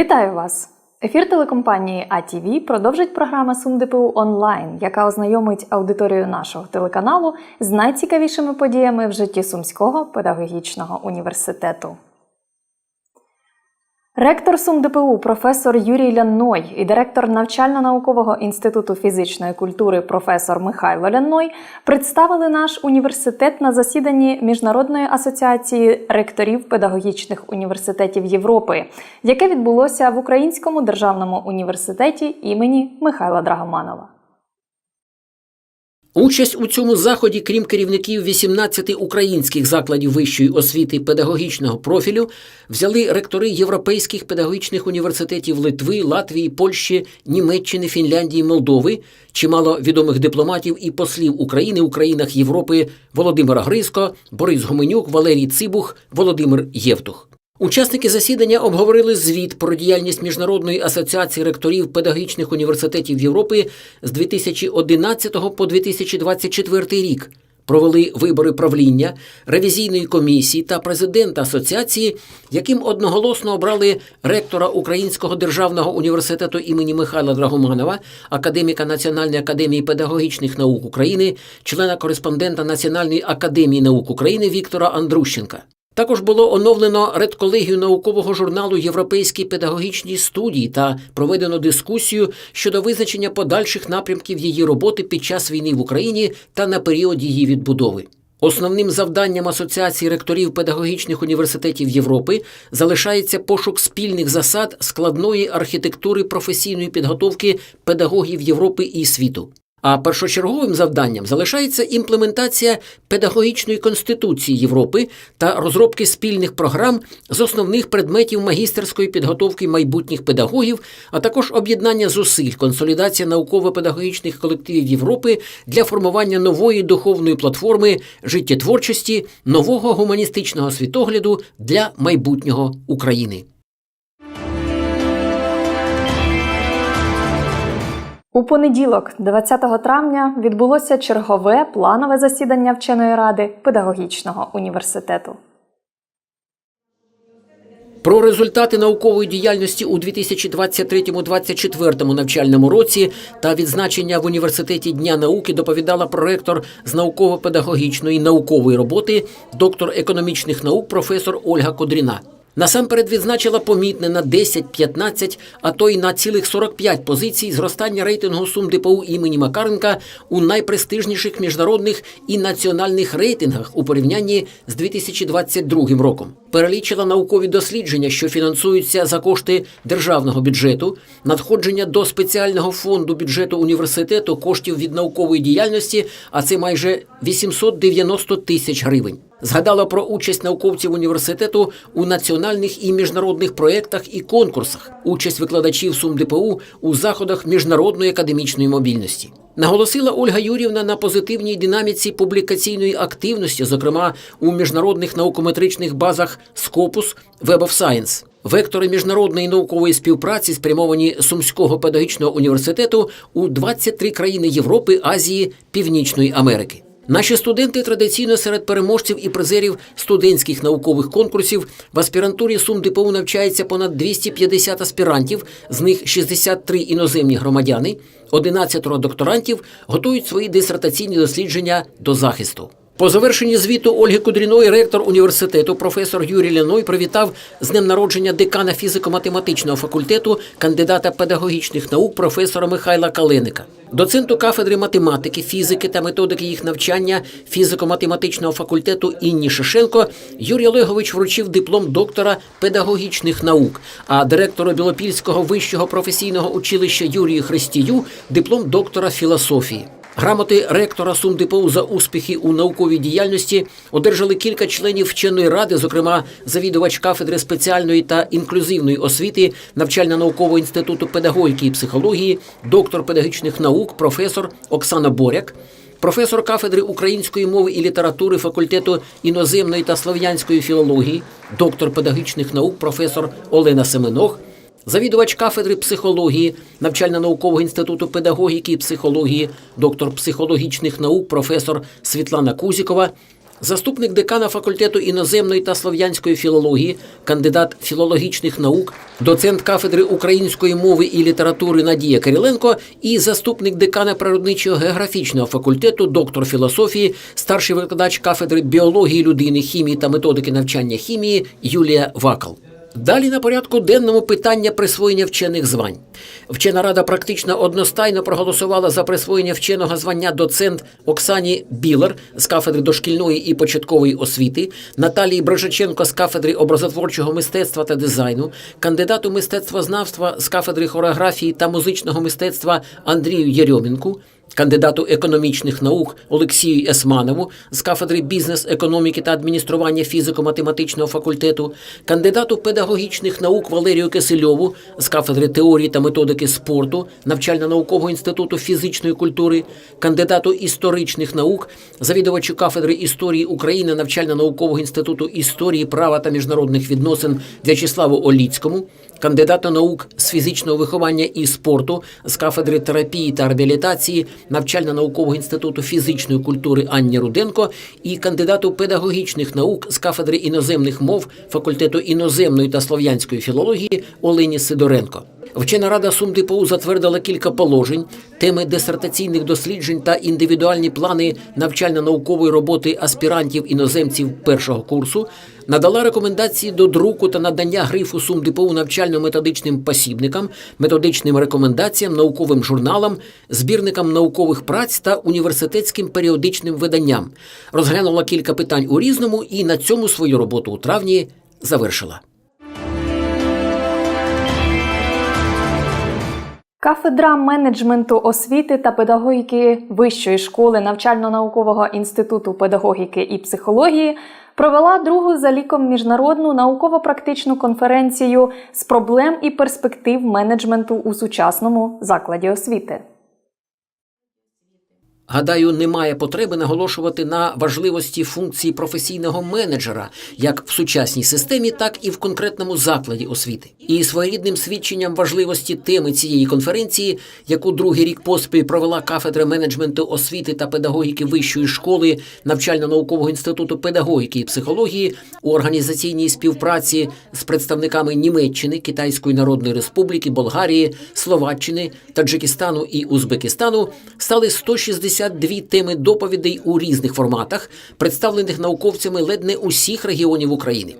Вітаю вас! Ефір телекомпанії АТВ продовжить програма СумДПУ онлайн, яка ознайомить аудиторію нашого телеканалу з найцікавішими подіями в житті Сумського педагогічного університету. Ректор СумДПУ професор Юрій Лянной і директор навчально-наукового інституту фізичної культури професор Михайло Лянной представили наш університет на засіданні Міжнародної асоціації ректорів педагогічних університетів Європи, яке відбулося в Українському державному університеті імені Михайла Драгоманова. Участь у цьому заході, крім керівників 18 українських закладів вищої освіти педагогічного профілю, взяли ректори європейських педагогічних університетів Литви, Латвії, Польщі, Німеччини, Фінляндії, Молдови, чимало відомих дипломатів і послів України у країнах Європи Володимира Гризко, Борис Гоменюк, Валерій Цибух, Володимир Євтух. Учасники засідання обговорили звіт про діяльність Міжнародної асоціації ректорів педагогічних університетів Європи з 2011 по 2024 рік. Провели вибори правління, ревізійної комісії та президента асоціації, яким одноголосно обрали ректора Українського державного університету імені Михайла Драгоманова, академіка Національної академії педагогічних наук України, члена кореспондента Національної академії наук України Віктора Андрущенка. Також було оновлено редколегію наукового журналу Європейські педагогічні студії та проведено дискусію щодо визначення подальших напрямків її роботи під час війни в Україні та на період її відбудови. Основним завданням Асоціації ректорів педагогічних університетів Європи залишається пошук спільних засад складної архітектури професійної підготовки педагогів Європи і світу. А першочерговим завданням залишається імплементація педагогічної конституції Європи та розробки спільних програм з основних предметів магістерської підготовки майбутніх педагогів, а також об'єднання зусиль, консолідація науково-педагогічних колективів Європи для формування нової духовної платформи життєтворчості, нового гуманістичного світогляду для майбутнього України. У понеділок, 20 травня, відбулося чергове планове засідання вченої ради педагогічного університету. Про результати наукової діяльності у 2023-2024 навчальному році та відзначення в університеті Дня науки доповідала проректор з науково-педагогічної наукової роботи, доктор економічних наук, професор Ольга Кодріна. Насамперед відзначила помітне на 10, 15, а то й на цілих 45 позицій зростання рейтингу сум ДПУ імені Макаренка у найпрестижніших міжнародних і національних рейтингах у порівнянні з 2022 роком. Перелічила наукові дослідження, що фінансуються за кошти державного бюджету, надходження до спеціального фонду бюджету університету коштів від наукової діяльності, а це майже 890 тисяч гривень. Згадала про участь науковців університету у національних і міжнародних проєктах і конкурсах, участь викладачів СумДПУ у заходах міжнародної академічної мобільності. Наголосила Ольга Юрівна на позитивній динаміці публікаційної активності, зокрема у міжнародних наукометричних базах Scopus Web of Science. Вектори міжнародної наукової співпраці спрямовані Сумського педагогічного університету у 23 країни Європи, Азії, Північної Америки. Наші студенти традиційно серед переможців і призерів студентських наукових конкурсів в аспірантурі Сум ДПУ навчається понад 250 аспірантів, з них 63 іноземні громадяни, 11 докторантів готують свої дисертаційні дослідження до захисту. По завершенні звіту Ольги Кудріної ректор університету професор Юрій Ляной привітав з днем народження декана фізико-математичного факультету, кандидата педагогічних наук професора Михайла Калиника. Доценту кафедри математики, фізики та методики їх навчання фізико-математичного факультету Інні Шишенко Юрій Олегович вручив диплом доктора педагогічних наук, а директору Білопільського вищого професійного училища Юрію Христію диплом доктора філософії. Грамоти ректора СумДПУ за успіхи у науковій діяльності одержали кілька членів вченої ради, зокрема завідувач кафедри спеціальної та інклюзивної освіти навчально-наукового інституту педагогіки і психології, доктор педагогічних наук, професор Оксана Боряк, професор кафедри української мови і літератури факультету іноземної та слов'янської філології, доктор педагогічних наук, професор Олена Семенох. Завідувач кафедри психології навчально-наукового інституту педагогіки і психології, доктор психологічних наук, професор Світлана Кузікова, Заступник декана факультету іноземної та слов'янської філології, кандидат філологічних наук, доцент кафедри української мови і літератури Надія Кириленко і заступник декана природничого географічного факультету, доктор філософії, старший викладач кафедри біології людини, хімії та методики навчання хімії Юлія Вакал. Далі на порядку денному питання присвоєння вчених звань. Вчена рада практично одностайно проголосувала за присвоєння вченого звання доцент Оксані Білер з кафедри дошкільної і початкової освіти, Наталії Брижаченко з кафедри образотворчого мистецтва та дизайну, кандидату мистецтвознавства з кафедри хореографії та музичного мистецтва Андрію Єрьомінку, кандидату економічних наук Олексію Есманову з кафедри бізнес, економіки та адміністрування фізико-математичного факультету, кандидату педагогічних наук Валерію Кисельову з кафедри теорії та методики спорту навчально-наукового інституту фізичної культури, кандидату історичних наук, завідувачу кафедри історії України навчально-наукового інституту історії, права та міжнародних відносин В'ячеславу Оліцькому, кандидата наук з фізичного виховання і спорту з кафедри терапії та реабілітації навчально-наукового інституту фізичної культури Анні Руденко і кандидату педагогічних наук з кафедри іноземних мов факультету іноземної та слов'янської філології Олені Сидоренко. Вчена рада СумДПУ затвердила кілька положень, теми дисертаційних досліджень та індивідуальні плани навчально-наукової роботи аспірантів іноземців першого курсу, надала рекомендації до друку та надання грифу СумДПУ навчально-методичним посібникам, методичним рекомендаціям, науковим журналам, збірникам наукових праць та університетським періодичним виданням. Розглянула кілька питань у різному і на цьому свою роботу у травні завершила. Кафедра менеджменту освіти та педагогіки Вищої школи навчально-наукового інституту педагогіки і психології провела другу за ліком міжнародну науково-практичну конференцію з проблем і перспектив менеджменту у сучасному закладі освіти. Гадаю, немає потреби наголошувати на важливості функції професійного менеджера як в сучасній системі, так і в конкретному закладі освіти. І своєрідним свідченням важливості теми цієї конференції, яку другий рік поспіль провела кафедра менеджменту освіти та педагогіки вищої школи навчально-наукового інституту педагогіки і психології у організаційній співпраці з представниками Німеччини, Китайської Народної Республіки, Болгарії, Словаччини, Таджикистану і Узбекистану, стали 160 52 теми доповідей у різних форматах, представлених науковцями ледь не усіх регіонів України.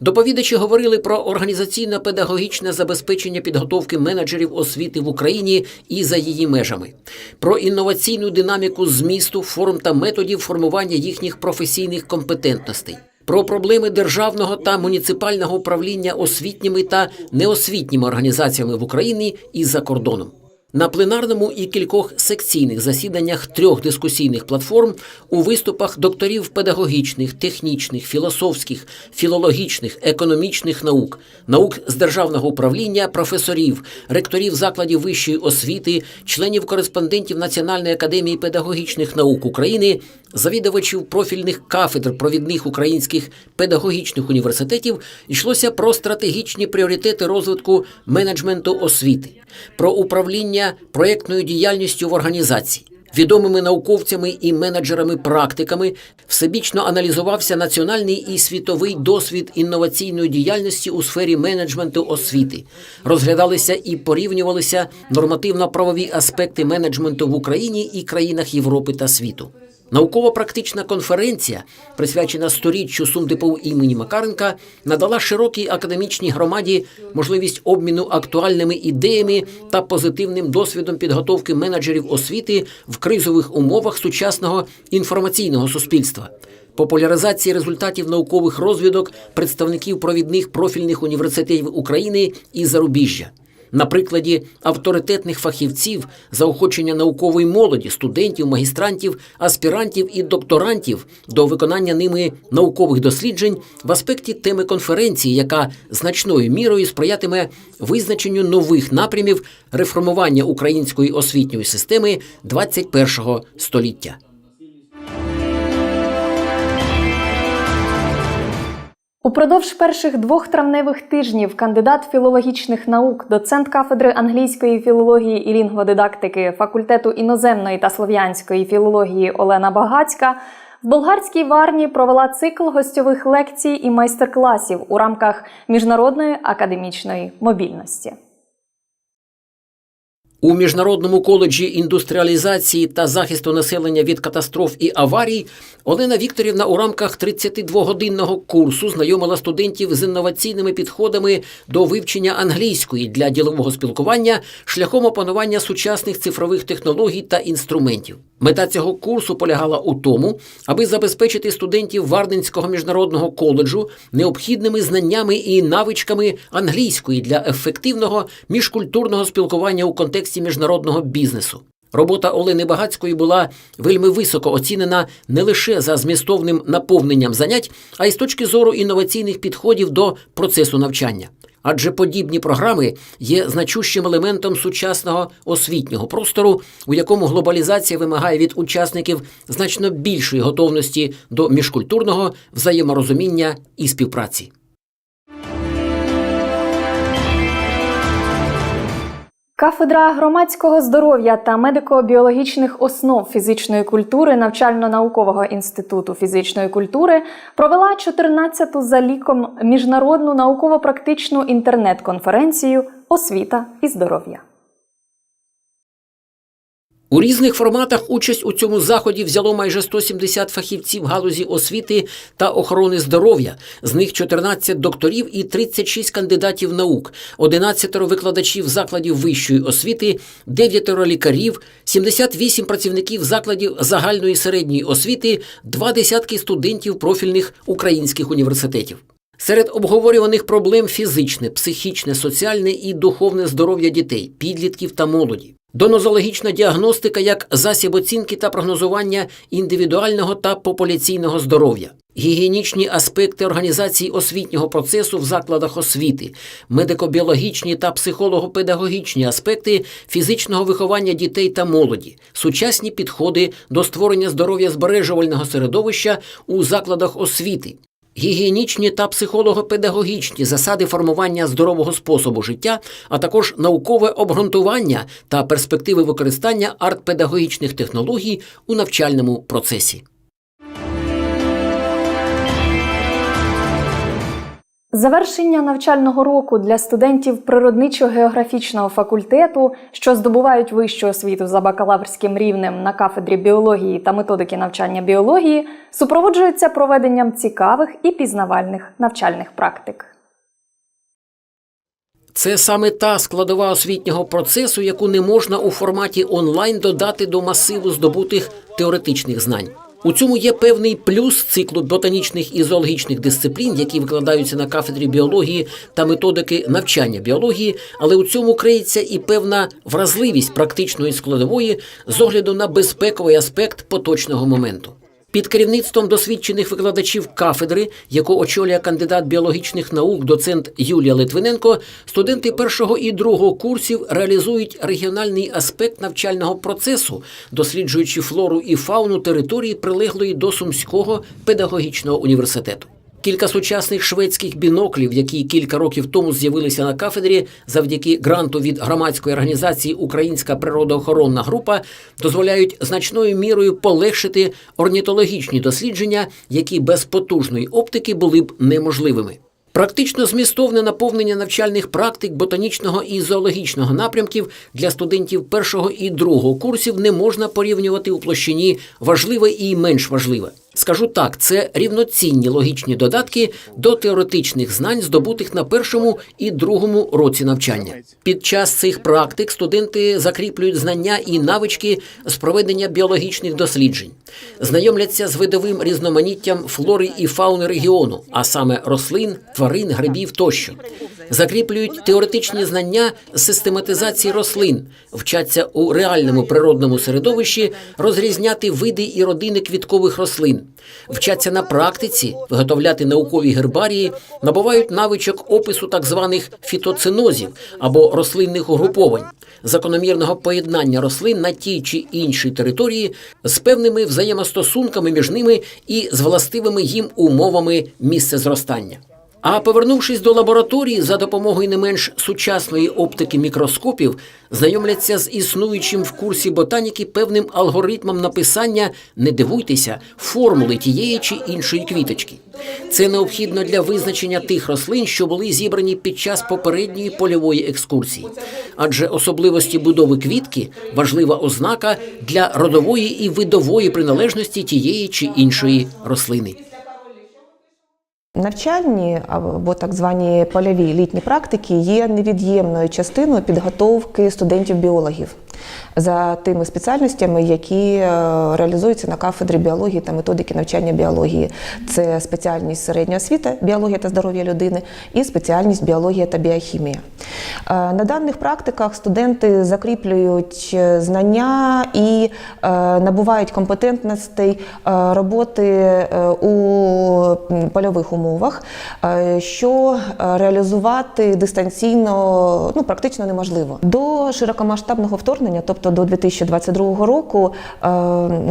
Доповідачі говорили про організаційно-педагогічне забезпечення підготовки менеджерів освіти в Україні і за її межами, про інноваційну динаміку змісту, форм та методів формування їхніх професійних компетентностей. Про проблеми державного та муніципального управління освітніми та неосвітніми організаціями в Україні і за кордоном. На пленарному і кількох секційних засіданнях трьох дискусійних платформ у виступах докторів педагогічних, технічних, філософських, філологічних, економічних наук, наук з державного управління, професорів, ректорів закладів вищої освіти, членів кореспондентів Національної академії педагогічних наук України, завідувачів профільних кафедр провідних українських педагогічних університетів йшлося про стратегічні пріоритети розвитку менеджменту освіти, про управління проєктною діяльністю в організації. Відомими науковцями і менеджерами-практиками всебічно аналізувався національний і світовий досвід інноваційної діяльності у сфері менеджменту освіти. Розглядалися і порівнювалися нормативно-правові аспекти менеджменту в Україні і країнах Європи та світу. Науково-практична конференція, присвячена сторіччю СумДПУ імені Макаренка, надала широкій академічній громаді можливість обміну актуальними ідеями та позитивним досвідом підготовки менеджерів освіти в кризових умовах сучасного інформаційного суспільства. Популяризації результатів наукових розвідок представників провідних профільних університетів України і зарубіжжя на прикладі авторитетних фахівців, заохочення наукової молоді, студентів, магістрантів, аспірантів і докторантів до виконання ними наукових досліджень в аспекті теми конференції, яка значною мірою сприятиме визначенню нових напрямів реформування української освітньої системи 21-го століття. Упродовж перших двох травневих тижнів кандидат філологічних наук, доцент кафедри англійської філології і лінгводидактики факультету іноземної та слов'янської філології Олена Багацька В болгарській варні провела цикл гостьових лекцій і майстер-класів у рамках міжнародної академічної мобільності. У міжнародному коледжі індустріалізації та захисту населення від катастроф і аварій Олена Вікторівна у рамках 32-годинного курсу знайомила студентів з інноваційними підходами до вивчення англійської для ділового спілкування шляхом опанування сучасних цифрових технологій та інструментів. Мета цього курсу полягала у тому, аби забезпечити студентів Варденського міжнародного коледжу необхідними знаннями і навичками англійської для ефективного міжкультурного спілкування у контексті міжнародного бізнесу. Робота Олени Багацької була вельми високо оцінена не лише за змістовним наповненням занять, а й з точки зору інноваційних підходів до процесу навчання. Адже подібні програми є значущим елементом сучасного освітнього простору, у якому глобалізація вимагає від учасників значно більшої готовності до міжкультурного взаєморозуміння і співпраці. Кафедра громадського здоров'я та медико-біологічних основ фізичної культури навчально-наукового інституту фізичної культури провела 14-ту за ліком міжнародну науково-практичну інтернет-конференцію Освіта і здоров'я. У різних форматах участь у цьому заході взяло майже 170 фахівців галузі освіти та охорони здоров'я. З них 14 докторів і 36 кандидатів наук, 11 викладачів закладів вищої освіти, 9 лікарів, 78 працівників закладів загальної середньої освіти, два десятки студентів профільних українських університетів. Серед обговорюваних проблем фізичне, психічне, соціальне і духовне здоров'я дітей, підлітків та молоді. Донозологічна діагностика як засіб оцінки та прогнозування індивідуального та популяційного здоров'я, гігієнічні аспекти організації освітнього процесу в закладах освіти, медико-біологічні та психолого-педагогічні аспекти фізичного виховання дітей та молоді, сучасні підходи до створення здоров'я збережувального середовища у закладах освіти, гігієнічні та психолого-педагогічні засади формування здорового способу життя, а також наукове обґрунтування та перспективи використання артпедагогічних технологій у навчальному процесі. Завершення навчального року для студентів природничо-географічного факультету, що здобувають вищу освіту за бакалаврським рівнем на кафедрі біології та методики навчання біології, супроводжується проведенням цікавих і пізнавальних навчальних практик. Це саме та складова освітнього процесу, яку не можна у форматі онлайн додати до масиву здобутих теоретичних знань. У цьому є певний плюс циклу ботанічних і зоологічних дисциплін, які викладаються на кафедрі біології та методики навчання біології, але у цьому криється і певна вразливість практичної складової з огляду на безпековий аспект поточного моменту. Під керівництвом досвідчених викладачів кафедри, яку очолює кандидат біологічних наук, доцент Юлія Литвиненко, студенти першого і другого курсів реалізують регіональний аспект навчального процесу, досліджуючи флору і фауну території, прилеглої до Сумського педагогічного університету. Кілька сучасних шведських біноклів, які кілька років тому з'явилися на кафедрі завдяки гранту від громадської організації Українська природоохоронна група, дозволяють значною мірою полегшити орнітологічні дослідження, які без потужної оптики були б неможливими. Практично змістовне наповнення навчальних практик ботанічного і зоологічного напрямків для студентів першого і другого курсів не можна порівнювати у площині важливе і менш важливе. Скажу так, це рівноцінні логічні додатки до теоретичних знань, здобутих на першому і другому році навчання. Під час цих практик студенти закріплюють знання і навички з проведення біологічних досліджень, знайомляться з видовим різноманіттям флори і фауни регіону, а саме рослин, тварин, грибів тощо. Закріплюють теоретичні знання систематизації рослин, вчаться у реальному природному середовищі розрізняти види і родини квіткових рослин, вчаться на практиці виготовляти наукові гербарії, набувають навичок опису так званих фітоцинозів або рослинних угруповань, закономірного поєднання рослин на тій чи іншій території з певними взаємостосунками між ними і з властивими їм умовами місцезростання. А повернувшись до лабораторії за допомогою не менш сучасної оптики мікроскопів, знайомляться з існуючим в курсі ботаніки певним алгоритмом написання, не дивуйтеся, формули тієї чи іншої квіточки. Це необхідно для визначення тих рослин, що були зібрані під час попередньої польової екскурсії. Адже особливості будови квітки важлива ознака для родової і видової приналежності тієї чи іншої рослини. Навчальні або так звані польові літні практики є невід'ємною частиною підготовки студентів-біологів за тими спеціальностями, які е, реалізуються на кафедрі біології та методики навчання біології. Це спеціальність середня освіта, біологія та здоров'я людини, і спеціальність біологія та біохімія. Е, На даних практиках студенти закріплюють е, знання і набувають компетентностей роботи у польових умовах, що реалізувати дистанційно ну, практично неможливо. До широкомасштабного вторгнення, тобто до 2022 року, е,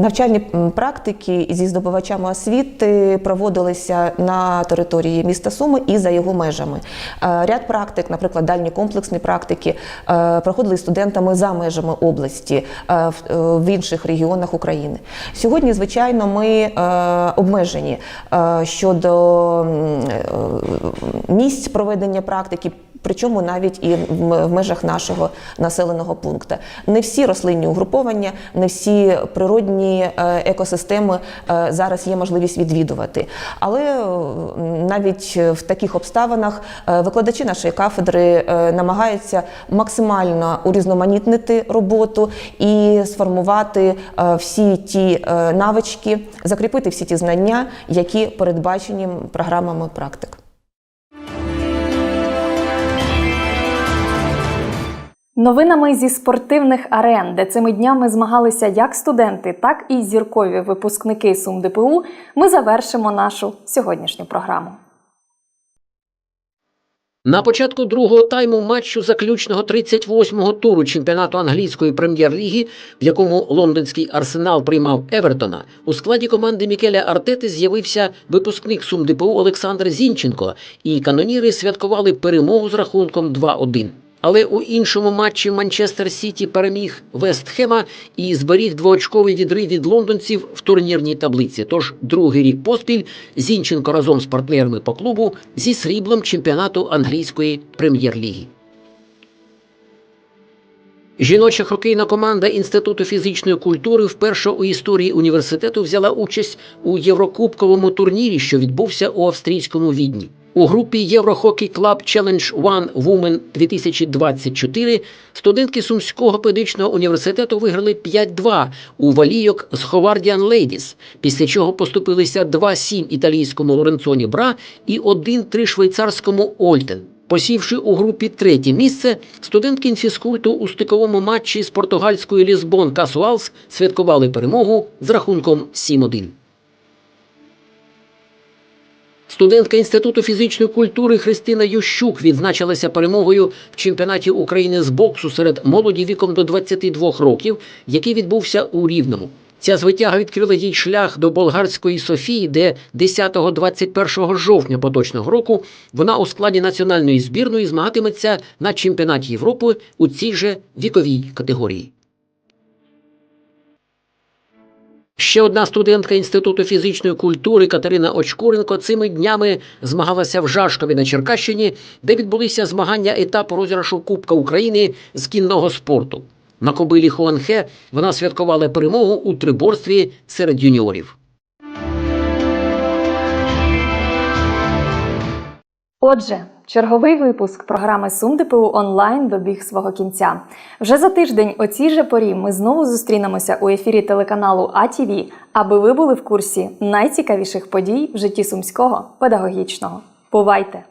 навчальні практики зі здобувачами освіти проводилися на території міста Суми і за його межами. Е, Ряд практик, наприклад, дальні комплексні практики, е, проходили студентами за межами області в- інших регіонах України. Сьогодні, звичайно, ми обмежені щодо місць проведення практики. Причому навіть і в межах нашого населеного пункту. Не всі рослинні угруповання, не всі природні е, екосистеми е, зараз є можливість відвідувати. Але е, навіть в таких обставинах викладачі нашої кафедри намагаються максимально урізноманітнити роботу і сформувати всі ті навички, закріпити всі ті знання, які передбачені програмами практик. Новинами зі спортивних арен, де цими днями змагалися як студенти, так і зіркові випускники СумДПУ, ми завершимо нашу сьогоднішню програму. На початку другого тайму матчу заключного 38-го туру чемпіонату англійської прем'єр-ліги, в якому лондонський арсенал приймав Евертона, у складі команди Мікеля Артети з'явився випускник СумДПУ Олександр Зінченко, і каноніри святкували перемогу з рахунком 2-1. Але у іншому матчі Манчестер Сіті переміг Вест Хема і зберіг двоочковий відрив від лондонців в турнірній таблиці. Тож другий рік поспіль Зінченко разом з партнерами по клубу зі сріблом чемпіонату англійської прем'єр-ліги. Жіноча хокейна команда Інституту фізичної культури вперше у історії університету взяла участь у Єврокубковому турнірі, що відбувся у австрійському відні. У групі Єврохокей Клаб Challenge One Women 2024 студентки Сумського педагогічного університету виграли 5-2 у валійок з Ховардіан Лейдіс, після чого поступилися 2-7 італійському Лоренцоні Бра і 1-3 швейцарському Ольтен. Посівши у групі третє місце, студентки інфіскульту у стиковому матчі з португальською Лісбон Касуалс святкували перемогу з рахунком 7-1. Студентка Інституту фізичної культури Христина Ющук відзначилася перемогою в чемпіонаті України з боксу серед молоді віком до 22 років, який відбувся у Рівному. Ця звитяга відкрила їй шлях до болгарської Софії, де 10-21 жовтня поточного року вона у складі національної збірної змагатиметься на чемпіонаті Європи у цій же віковій категорії. Ще одна студентка Інституту фізичної культури Катерина Очкуренко цими днями змагалася в Жашкові на Черкащині, де відбулися змагання етапу розіграшу Кубка України з кінного спорту. На кобилі Хуанхе вона святкувала перемогу у триборстві серед юніорів. Отже, черговий випуск програми СумДПУ онлайн добіг свого кінця. Вже за тиждень о цій же порі ми знову зустрінемося у ефірі телеканалу АТВ, аби ви були в курсі найцікавіших подій в житті сумського педагогічного. Бувайте!